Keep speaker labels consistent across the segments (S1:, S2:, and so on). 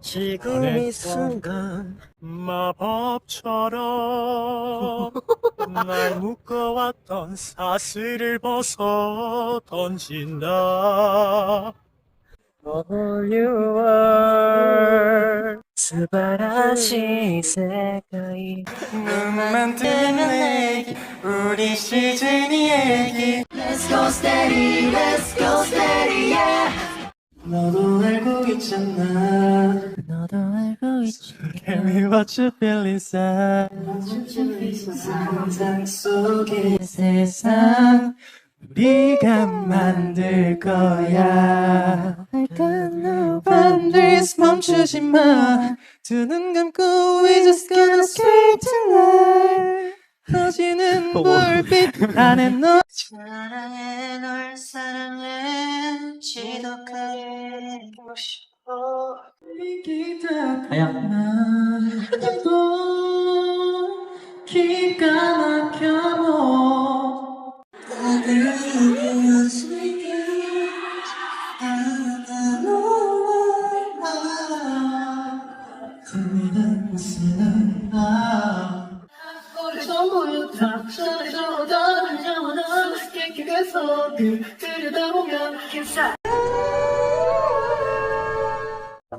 S1: 지금 이 순간 마법처럼 날 묶어왔던 사슬을 벗어 던진다 All you are 素晴らしい世界 눈만 뜨면 내기 우리 시즌이 얘기
S2: Let's go steady, let's go steady, yeah.
S1: 너도 알고 있잖아.
S2: 너도 알고 있지.
S1: Tell me what you feel inside. 상상 속의 세상 우리가 만들 거야. 반드시 멈추지 마. 두눈 감고 We just gonna skate tonight 터지는 불빛 안에 너 사랑해 널 사랑해 지독하게 하고 싶어 아야 나도 기가 막혀 뭐
S2: 전부 다 전에서 다른 영원한 계획에서 그 들여다보면 괜찮아.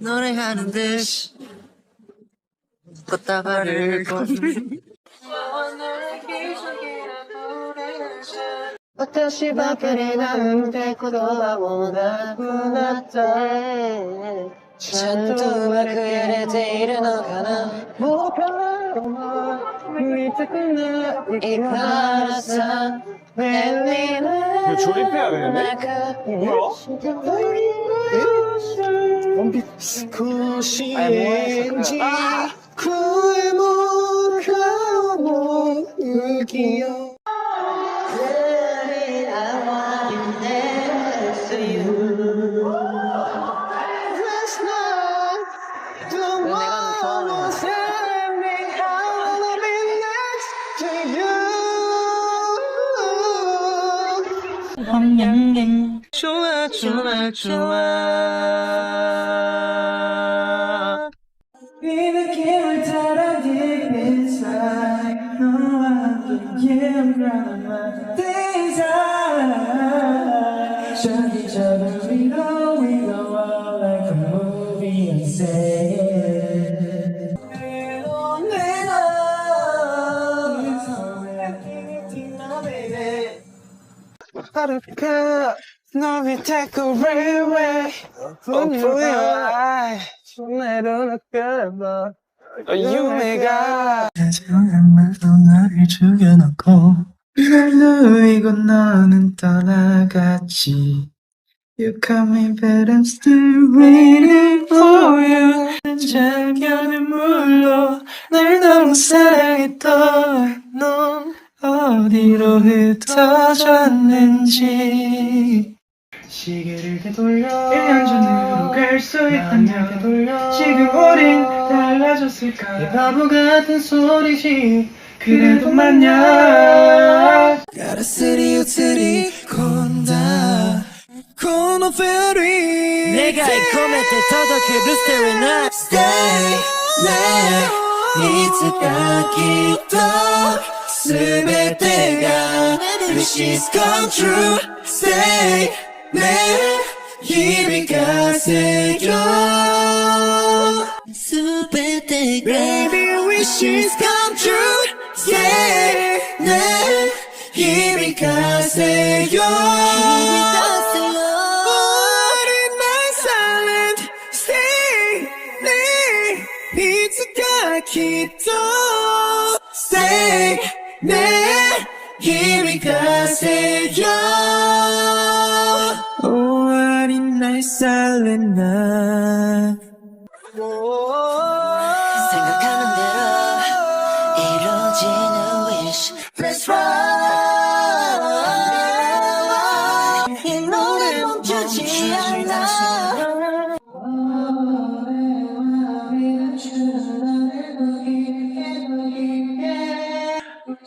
S1: 노래하는 듯이 꽃다발을 걷는私ばかりなんて言葉もなくなったちゃんとうまくやれているのかな僕は見たくないからさ便利な
S3: 조립
S1: 원피스 굿이엔지 굴목하고 울기요 좋아 좋아 좋아. 하루가 너 밑에 그레이웨이 분유야 손내로 끌어봐. 유매가 다정한 말로 나를 죽여놓고 날 누이고 너는 떠나갔지. You call me but I'm still waiting for you. 잠겨는 물로 날 너무 사랑했던 넌 어디로 흩어졌는지. 시계를 되돌려 1년 전으로 갈 수 있다면 되돌려 지금 우린 달라졌을까? 이 바보 같은 소리지. 그래도 맞냐 가라스리 우트리 콘다 코노페리
S4: 내가 이 코멘트 터덕해 루스테리 나
S1: Stay 내 기도 스베테가 Wishes come true Stay 내 힘이가 새겨 스베테가 Baby wishes come true Stay 내 힘이 가세요 오 아닌 날 설레나 생각하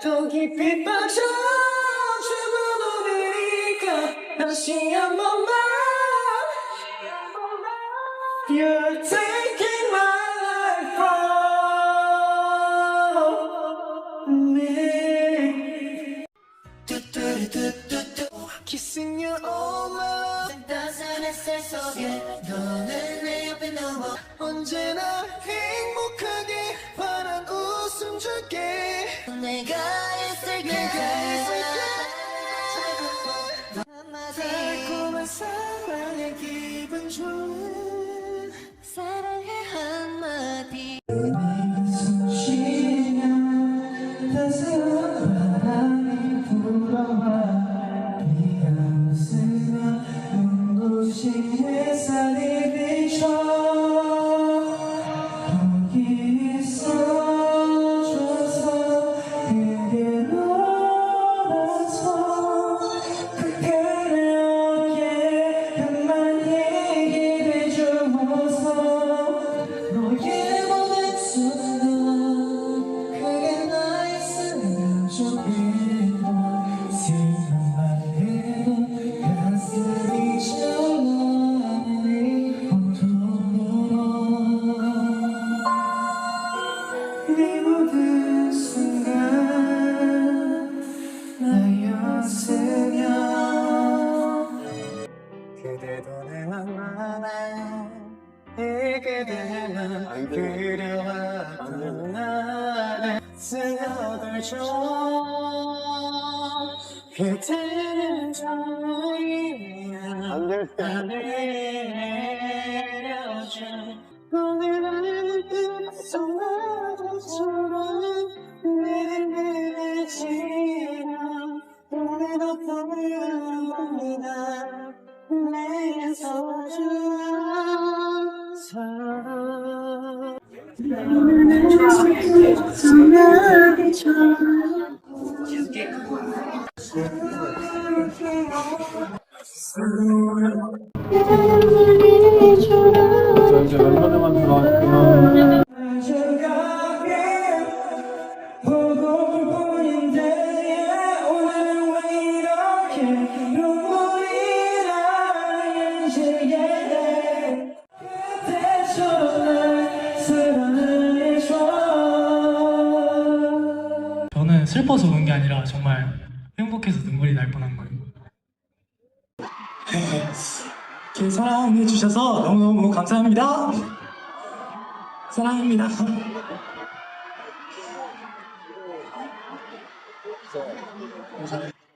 S1: 더 깊이 빠져 죽은 오늘이니까 다시 한 번만 You're taking my life from me 뚜뚜루뚜뚜뚜 Kissing you all my love
S2: 따스한 햇살 속에 너는 내 옆에 누워
S1: 언제나 되면 그려왔던 나를 스며들죠 그대는 저희야 나를 내려준 오늘은 끝속 나 생각에 보고플 뿐인데 오늘은
S3: 아니라 정말 행복해서 눈물이 날 뻔한 거예요.
S1: 이렇게 사랑해 주셔서 너무너무 감사합니다. 사랑합니다